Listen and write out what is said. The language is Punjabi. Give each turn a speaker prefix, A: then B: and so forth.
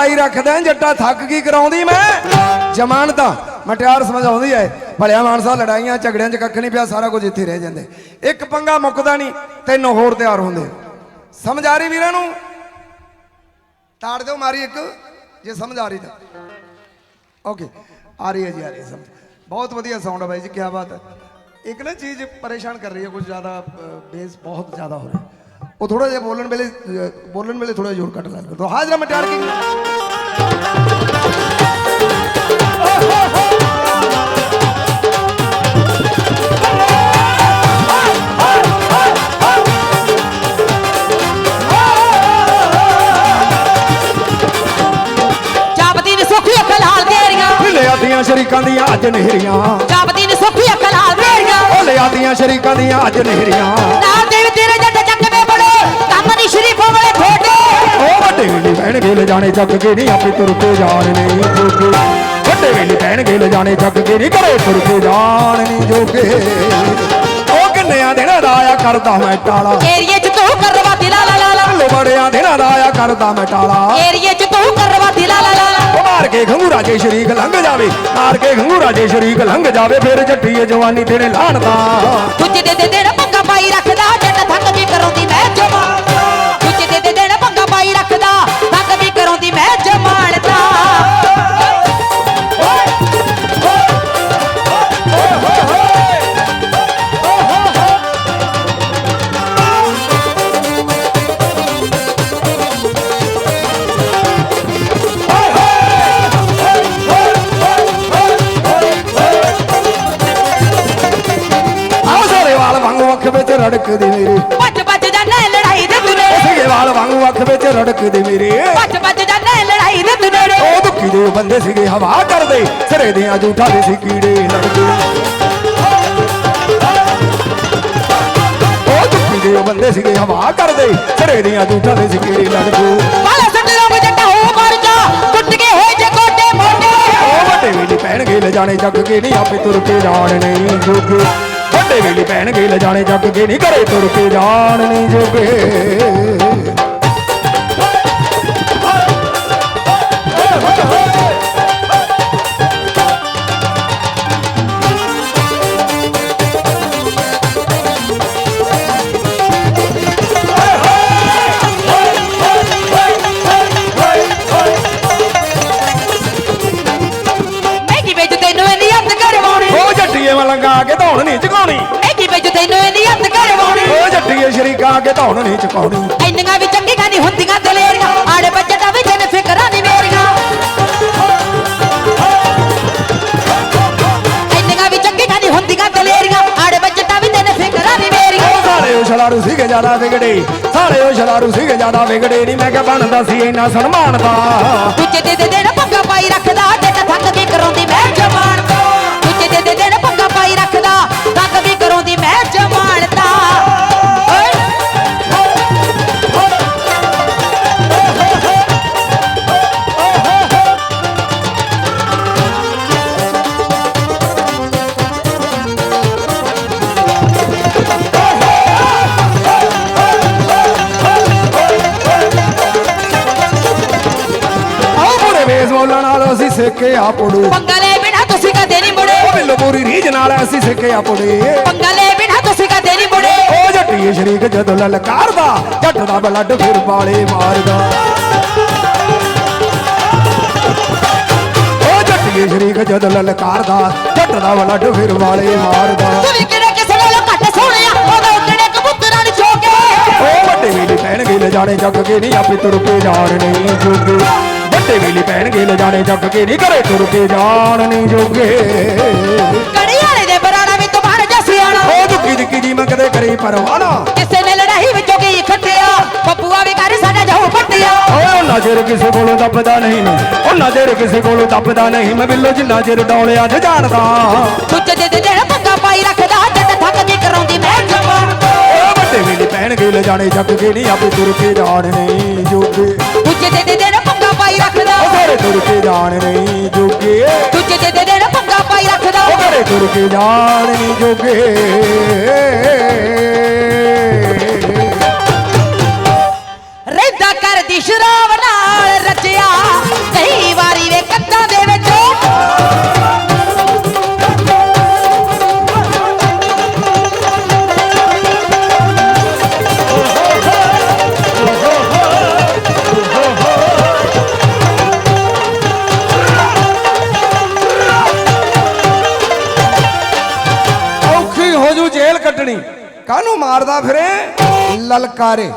A: ਪਾਈ ਰੱਖਦਾ ਜੱਟਾ ਥੱਕ ਕੀ ਕਰਾਉਂਦੀ ਮੈਂ। ਜ਼ਮਾਨਤਾਂ ਮਟਿਆਰ ਸਮਝਾਉਂਦੀ ਐ, ਭਲਿਆ ਮਾਨਸਾ ਲੜਾਈਆਂ, ਝਗੜਿਆਂ 'ਚ ਕੱਖ ਨਹੀਂ ਪਿਆ, ਸਾਰਾ ਕੁਝ ਇੱਥੇ ਰਹਿ ਜਾਂਦੇ। ਇੱਕ ਪੰਗਾ ਮੁੱਕਦਾ ਨਹੀਂ, ਤਿੰਨ ਹੋਰ ਤਿਆਰ ਹੁੰਦੇ। ਸਮਝ ਆ ਰਹੀ ਵੀਰਾਂ ਨੂੰ? ਤਾੜ ਦਿਓ ਮਾਰੀ ਇੱਕ, ਜੇ ਸਮਝ ਆ ਰਹੀ ਤਾਂ। ਓਕੇ, ਆ ਰਹੀ ਹੈ ਜੀ, ਆ ਰਹੀ ਹੈ, ਸਮਝ। ਬਹੁਤ ਵਧੀਆ ਸਾਊਂਡ ਹੈ ਬਾਈ ਜੀ ਕੀ ਬਾਤ ਹੈ। ਇੱਕ ਨਾ ਚੀਜ਼ ਪਰੇਸ਼ਾਨ ਕਰ ਰਹੀ ਹੈ, ਕੁਝ ਜ਼ਿਆਦਾ ਬੇਸ ਬਹੁਤ ਜ਼ਿਆਦਾ ਹੋ ਰਿਹਾ। ਉਹ ਥੋੜਾ ਜਿਹਾ ਬੋਲਣ ਵੇਲੇ ਬੋਲਣ ਵੇਲੇ ਥੋੜਾ ਜ਼ੋਰ ਕੱਟ ਲੈਣ ਦੋ ਹਾਜ਼ਰਾ ਮਟਿਆਰ ਕੀ ਲਿਆਦੀਆਂ ਸ਼ਰੀਕਾਂ ਦੀਆਂ ਅੱਜ ਨਹਿਰੀਆਂ।
B: ਜਾਪਦੀ ਨੀ ਸੁੱਖੀ ਅੱਖ ਲਾਲ ਤੇਰੀਆਂ।
A: ਉਹ ਲਿਆਦੀਆਂ ਸ਼ਰੀਕਾਂ ਦੀਆਂ ਅੱਜ ਨਹਿਰੀਆਂ। ਵੱਡੇ ਵੇਲੇ ਬਹਿਣਗੇ ਲੈ ਜਾਣੇ ਚੱਕ ਕੇ ਨਹੀਂ ਆਪੇ ਤੁਰ ਕੇ ਜਾਣ ਨਹੀਂ ਜੋਗੇ। ਵੱਡੇ ਵੇਲੇ ਬਹਿਣਗੇ ਲੈ ਜਾਣੇ ਚੱਕ ਕੇ ਨਹੀਂ ਘਰੇ ਤੁਰ ਕੇ ਜਾਣ ਨਹੀਂ ਜੋਗੇ। ਉਹ ਕਿੰਨਿਆਂ ਦਿਨਾਂ ਦਾ ਆਇਆ ਕਰਦਾ ਮੈਂ ਟਾਲਾ।
B: ਏਰੀਏ ਚ ਤੂੰ ਕਰਵਾ ਦਿਲਾ ਲਾ ਲਾ ਲਾ।
A: ਬੜਿਆਂ ਦਿਨਾਂ ਦਾ ਆਇਆ ਕਰਦਾ ਮੈਂ ਟਾਲਾ।
B: ਏਰੀਏ ਚ ਤੂੰ ਕਰਵਾ ਦਿਲਾ ਲਾ ਲਾ ਲਾ।
A: ਉਹ ਮਾਰ ਕੇ ਘੰਗੂਰਾ ਜੇ ਸ਼ਰੀਕ ਲੰਘ ਜਾਵੇ ਮਾਰ ਕੇ ਘੰਗੂਰਾ ਜੇ ਸ਼ਰੀਕ ਲੰਘ ਜਾਵੇ ਫਿਰ ਜੱਟੀਏ ਜਵਾਨੀ ਤੇਰੇ ਲਾਣਦਾ
B: ਦੂਜੇ ਦੇ ਦੇ ਦੇਣ
A: ਅੱਖ ਵਿੱਚ ਰੜਕਦੇ ਮੇਰੇ।
B: ਭੱਜ ਭੱਜ ਜਾਣਾ ਲੜਾਈ ਦੇ ਨੇੜੇ
A: ਸੀਗੇ ਵਾਲ ਵਾਂਗੂ ਅੱਖ ਵਿੱਚ ਰੜਕਦੇ ਮੇਰੇ।
B: ਭੱਜ ਭੱਜ ਜਾਣਾ ਲੜਾਈ ਦੇ ਨੇੜੇ
A: ਉਹ ਦੁੱਖੀ ਦੇ ਬੰਦੇ ਸੀਗੇ ਹਵਾ ਕਰਦੇ। ਸਿਰੇ ਦੀਆਂ ਜੂਠਾ ਦੇ ਸੀ ਕੀੜੇ ਲੜਦੇ। ਉਹ ਦੁੱਖੀ ਦੇ ਬੰਦੇ ਸੀਗੇ ਹਵਾ ਕਰਦੇ। ਸਿਰੇ ਦੀਆਂ ਜੂਠਾ ਦੇ ਸੀ ਕੀੜੇ ਲੜਦੇ।
B: ਵਾਲਾ ਸੰਦਰੋਂ ਜੱਟਾ ਹੋ ਮਰ ਜਾ ਟੁੱਟ ਗਏ ਹੋਏ ਜੇ ਗੋਡੇ ਮੋਢੇ।
A: ਉਹ ਵੱਡੇ ਵੇਲੇ ਪੈਣਗੇ ਲੈ ਜਾਣੇ ਜੱਗ ਕੇ ਨਹੀਂ ਆਪੇ ਤੁਰ ਕੇ ਜਾਣ ਨਹੀਂ ਜੋਗੇ। ਵੱਡੇ ਵੇਲੇ ਪੈਣਗੇ ਲੈ ਜਾਣੇ ਜੱਗ ਕੇ ਨਹੀਂ ਘਰੇ ਤੁਰ ਕੇ ਜਾਣ ਨਹੀਂ ਜੋਗੇ। ਜੱਟੀਏ ਸ਼ਰੀਕਾ ਕੇ ਧੌਣ ਨਹੀਂ ਚਕਾਉਣੀ।
B: ਵੀ ਚੰਗੀਆਂ ਨਹੀਂ ਹੁੰਦੀਆਂ ਦਲੇਰੀਆਂ ਆੜੇ ਬੱਚੇ ਦਾ ਵੀ ਤੈਨੂੰ ਫਿਕਰਾਂ ਨਹੀਂ ਮੇਰੀਆਂ। ਇੰਨੀਆਂ ਵੀ ਚੰਗੀਆਂ ਨਹੀਂ ਹੁੰਦੀਆਂ ਦਲੇਰੀਆਂ ਆੜੇ ਬੱਚੇ ਦਾ ਵੀ ਤੈਨੂੰ ਫਿਕਰਾਂ ਨਹੀਂ ਮੇਰੀਆਂ।
A: ਉਹ ਸਾਰੇ ਉਹ ਛਲਾਰੂ ਸੀਗੇ ਜ਼ਿਆਦਾ ਵਿਗੜੇ ਸਾਰੇ ਉਹ ਛਲਾਰੂ ਸੀਗੇ ਜ਼ਿਆਦਾ ਵਿਗੜੇ ਨਹੀਂ ਮੈਂ ਕਿਹਾ ਬਣਦਾ ਸੀ ਇੰਨਾ ਸਨਮਾਨ ਦਾ।
B: ਦੂਜੇ ਦੇ ਦੇ ਦੇਣ ਪੰਗਾ ਪਾਈ ਰੱਖਦਾ
A: ਨਾਲ ਅਸੀਂ ਸਿੱਕੇ ਆ ਪੜੂ।
B: ਪੰਗਾ ਲੈ ਬਿਨਾ ਤੁਸੀਂ ਕਦੇ ਨਹੀਂ ਮੁੜੇ।
A: ਉਹ ਬਿੱਲੋ ਪੂਰੀ ਰੀਝ ਨਾਲ ਅਸੀਂ ਸਿੱਕੇ ਆ ਪੜੇ।
B: ਪੰਗਾ ਲੈ ਬਿਨਾ ਤੁਸੀਂ ਕਦੇ ਨਹੀਂ ਮੁੜੇ।
A: ਉਹ ਜੱਟੀਏ ਸ਼ਰੀਕ ਜਦੋਂ ਲਲਕਾਰਦਾ ਜੱਟ ਦਾ ਬਲੱਡ ਫਿਰ ਬਾਲੇ ਮਾਰਦਾ। ਉਹ ਜੱਟੀਏ ਸ਼ਰੀਕ ਜਦੋਂ ਲਲਕਾਰਦਾ ਜੱਟ ਦਾ ਬਲੱਡ ਫਿਰ ਬਾਲੇ ਮਾਰਦਾ।
B: ਤੂੰ ਵੀ ਕਿਹੜੇ ਕਿਸੇ ਨਾਲੋਂ ਘੱਟ ਸੋਹਣਿਆ ਉਹਦਾ ਉੱਡਣੇ ਕਬੂਤਰਾਂ ਨੂੰ ਚੋਕੇ
A: ਉਹ ਵੱਡੇ ਵੇਲੇ ਪੈਣਗੇ ਲੈ ਜਾਣੇ ਜੱਗ ਕੇ ਨਹੀਂ ਆਪੇ ਤੁਰ ਕੇ ਜਾਣ ਨਹੀਂ ਜੋਗੇ। ਵੱਡੇ ਵੇਲੇ ਪੈਣਗੇ ਲੈ ਜਾਣੇ ਜੱਗ ਕੇ ਨਹੀਂ ਘਰੇ ਤੁਰ ਕੇ ਜਾਣ ਨਹੀਂ ਜੋਗੇ।
B: ਕੜੀ ਵਾਲੇ ਦੇ ਬਰਾੜਾ ਵੀ ਤੂੰ ਬਣ ਜਾ ਸਿਆਣਾ।
A: ਉਹ ਦੁੱਕੀ ਦੁੱਕੀ ਦੀ ਮੰਗਦੇ ਕਰੀ ਪਰਵਾਨਾ
B: ਕਿਸੇ ਨੇ ਲੜਾਈ ਵਿੱਚੋਂ ਕੀ ਖੱਟਿਆ? ਬੱਬੂਆ ਵੀ ਕਰ ਸਾਡਾ ਜਾਉ ਪੱਟਿਆ।
A: ਓਏ ਨਜ਼ਰ ਕਿਸੇ ਕੋਲੋਂ ਦੱਬਦਾ ਨਹੀਂ ਮੈਂ। ਉਹ ਨਜ਼ਰ ਕਿਸੇ ਕੋਲੋਂ ਦੱਬਦਾ ਨਹੀਂ ਮੈਂ। ਬਿੱਲੋ ਜਿੰਨਾ ਚਿਰ ਡੌਲਿਆ ਤੇ ਜਾਣਦਾ।
B: ਦੂਜੇ ਦੇ ਦੇ ਦੇਣ ਪੰਗਾ ਪਾਈ ਰੱਖਦਾ ਜੱਟ ਥੱਕ ਕੇ ਕਰਾਉਂਦੀ ਮੈਂ
A: ਉਹ ਵੱਡੇ ਵੇਲੇ ਪੈਣਗੇ ਲੈ ਜਾਣੇ ਜੱਗ ਕੇ ਨਹੀਂ ਆਪੇ ਤੁਰ ਕੇ ਜਾਣ ਨਹੀਂ ਜੋਗੇ। ਉਹ ਘਰੇ ਤੁਰ ਕਾਹਨੂੰ ਮਾਰਦਾ ਫਿਰੇ? ਲਲਕਾਰੇ।